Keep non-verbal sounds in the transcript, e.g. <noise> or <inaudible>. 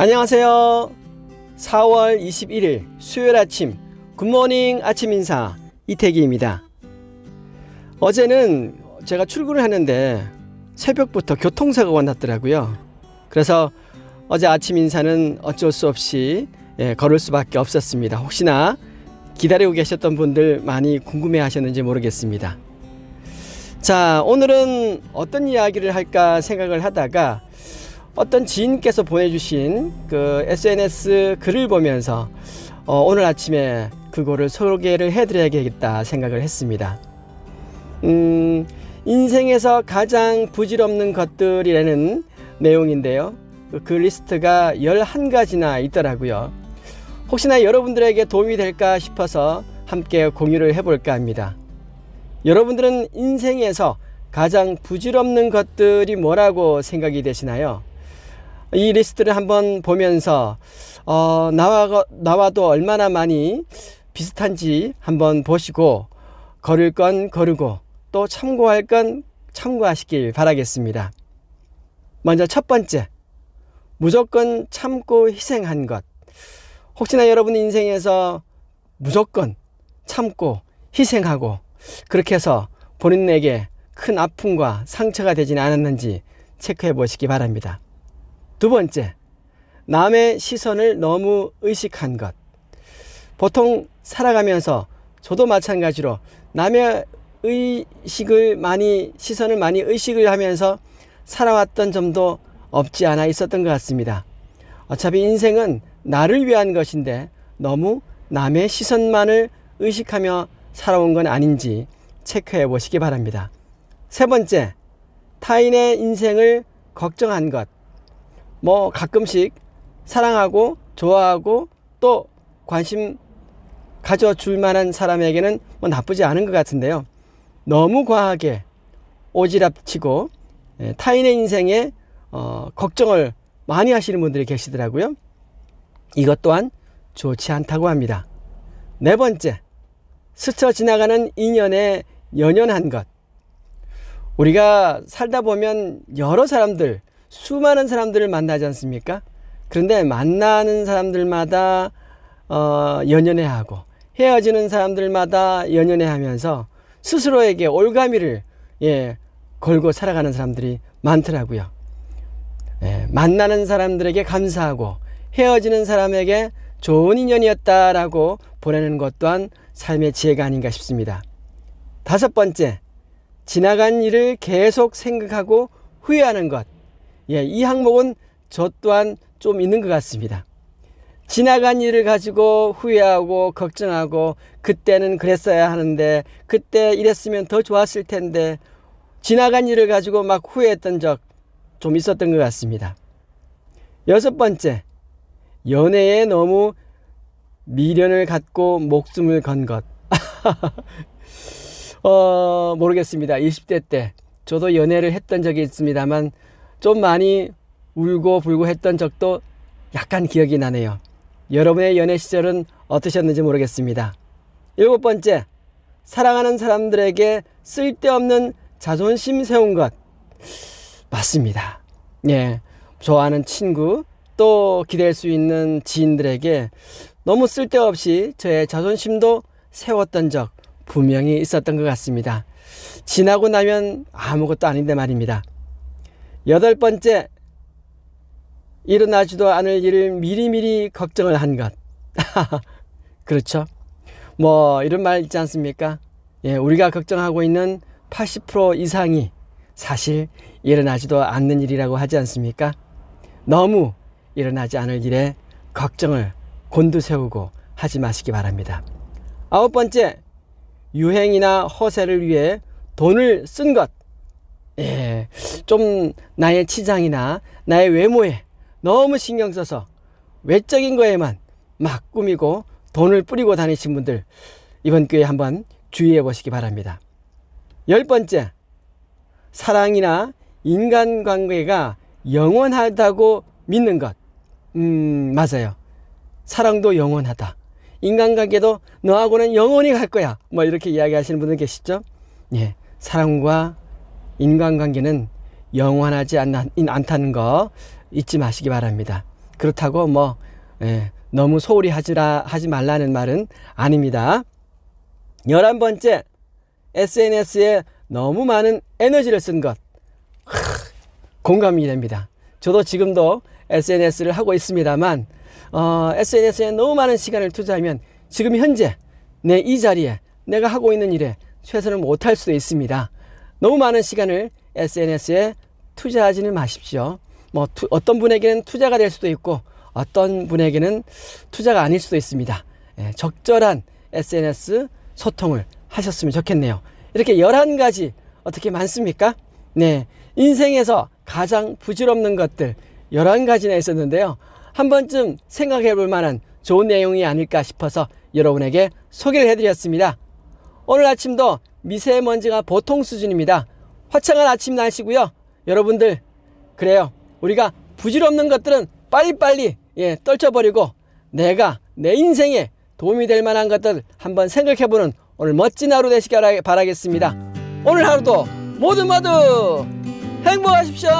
안녕하세요. 4월 21일 수요일 아침 굿모닝 아침 인사 이태기입니다. 어제는 제가 출근을 했는데 새벽부터 교통사고가 났더라고요. 그래서 어제 아침 인사는 어쩔 수 없이 예, 걸을 수밖에 없었습니다. 혹시나 기다리고 계셨던 분들 많이 궁금해 하셨는지 모르겠습니다. 자, 오늘은 어떤 이야기를 할까 생각을 하다가 어떤 지인께서 보내주신 그 SNS 글을 보면서 어, 오늘 아침에 그거를 소개를 해드려야겠다 생각을 했습니다. 음, 인생에서 가장 부질없는 것들이라는 내용인데요. 그, 그 리스트가 11가지나 있더라고요. 혹시나 여러분들에게 도움이 될까 싶어서 함께 공유를 해볼까 합니다. 여러분들은 인생에서 가장 부질없는 것들이 뭐라고 생각이 되시나요? 이 리스트를 한번 보면서 어, 나와 나와도 얼마나 많이 비슷한지 한번 보시고 걸을 건 거르고 또 참고할 건 참고하시길 바라겠습니다. 먼저 첫 번째, 무조건 참고 희생한 것. 혹시나 여러분 인생에서 무조건 참고 희생하고 그렇게 해서 본인에게 큰 아픔과 상처가 되지는 않았는지 체크해 보시기 바랍니다. 두 번째, 남의 시선을 너무 의식한 것. 보통 살아가면서 저도 마찬가지로 남의 의식을 많이, 시선을 많이 의식을 하면서 살아왔던 점도 없지 않아 있었던 것 같습니다. 어차피 인생은 나를 위한 것인데 너무 남의 시선만을 의식하며 살아온 건 아닌지 체크해 보시기 바랍니다. 세 번째, 타인의 인생을 걱정한 것. 뭐 가끔씩 사랑하고 좋아하고 또 관심 가져줄 만한 사람에게는 뭐 나쁘지 않은 것 같은데요. 너무 과하게 오지랖치고 예, 타인의 인생에 어, 걱정을 많이 하시는 분들이 계시더라고요. 이것 또한 좋지 않다고 합니다. 네 번째, 스쳐 지나가는 인연에 연연한 것. 우리가 살다 보면 여러 사람들, 수많은 사람들을 만나지 않습니까? 그런데 만나는 사람들마다 어, 연연해 하고 헤어지는 사람들마다 연연해 하면서 스스로에게 올가미를 예, 걸고 살아가는 사람들이 많더라고요. 예, 만나는 사람들에게 감사하고 헤어지는 사람에게 좋은 인연이었다라고 보내는 것 또한 삶의 지혜가 아닌가 싶습니다. 다섯 번째, 지나간 일을 계속 생각하고 후회하는 것. 예, 이 항목은 저 또한 좀 있는 것 같습니다. 지나간 일을 가지고 후회하고 걱정하고 그때는 그랬어야 하는데 그때 이랬으면 더 좋았을 텐데 지나간 일을 가지고 막 후회했던 적 좀 있었던 것 같습니다. 여섯 번째, 연애에 너무 미련을 갖고 목숨을 건 것. <laughs> 어, 모르겠습니다. 20대 때 저도 연애를 했던 적이 있습니다만 좀 많이 울고 불고 했던 적도 약간 기억이 나네요. 여러분의 연애 시절은 어떠셨는지 모르겠습니다. 일곱 번째, 사랑하는 사람들에게 쓸데없는 자존심 세운 것. 맞습니다. 예. 좋아하는 친구, 또 기댈 수 있는 지인들에게 너무 쓸데없이 저의 자존심도 세웠던 적 분명히 있었던 것 같습니다. 지나고 나면 아무것도 아닌데 말입니다. 여덟 번째, 일어나지도 않을 일을 미리미리 걱정을 한 것. <laughs> 그렇죠. 뭐, 이런 말 있지 않습니까? 예, 우리가 걱정하고 있는 80% 이상이 사실 일어나지도 않는 일이라고 하지 않습니까? 너무 일어나지 않을 일에 걱정을 곤두세우고 하지 마시기 바랍니다. 아홉 번째, 유행이나 허세를 위해 돈을 쓴 것. 예, 좀 나의 치장이나 나의 외모에 너무 신경 써서 외적인 거에만 막 꾸미고 돈을 뿌리고 다니신 분들 이번 기회에 한번 주의해 보시기 바랍니다. 열 번째, 사랑이나 인간관계가 영원하다고 믿는 것. 음, 맞아요. 사랑도 영원하다. 인간관계도 너하고는 영원히 갈 거야. 뭐 이렇게 이야기하시는 분들 계시죠? 예. 사랑과 인간관계는 영원하지 않, 않다는 거 잊지 마시기 바랍니다. 그렇다고 뭐 예, 너무 소홀히 하지라 하지 말라는 말은 아닙니다. 열한 번째 SNS에 너무 많은 에너지를 쓴 것. 하, 공감이 됩니다. 저도 지금도 SNS를 하고 있습니다만 어, SNS에 너무 많은 시간을 투자하면 지금 현재 내 이 자리에 내가 하고 있는 일에 최선을 못할 수도 있습니다. 너무 많은 시간을 SNS에 투자하지는 마십시오. 뭐 투- 어떤 분에게는 투자가 될 수도 있고 어떤 분에게는 투자가 아닐 수도 있습니다. 예, 적절한 SNS 소통을 하셨으면 좋겠네요. 이렇게 11가지 어떻게 많습니까? 네. 인생에서 가장 부질없는 것들 11가지나 있었는데요. 한 번쯤 생각해 볼 만한 좋은 내용이 아닐까 싶어서 여러분에게 소개를 해드렸습니다. 오늘 아침도 미세먼지가 보통 수준입니다. 화창한 아침 날씨고요. 여러분들 그래요. 우리가 부질없는 것들은 빨리빨리 예, 떨쳐버리고 내가 내 인생에 도움이 될 만한 것들 한번 생각해보는 오늘 멋진 하루 되시길 바라겠습니다. 오늘 하루도 모두 모두 행복하십시오.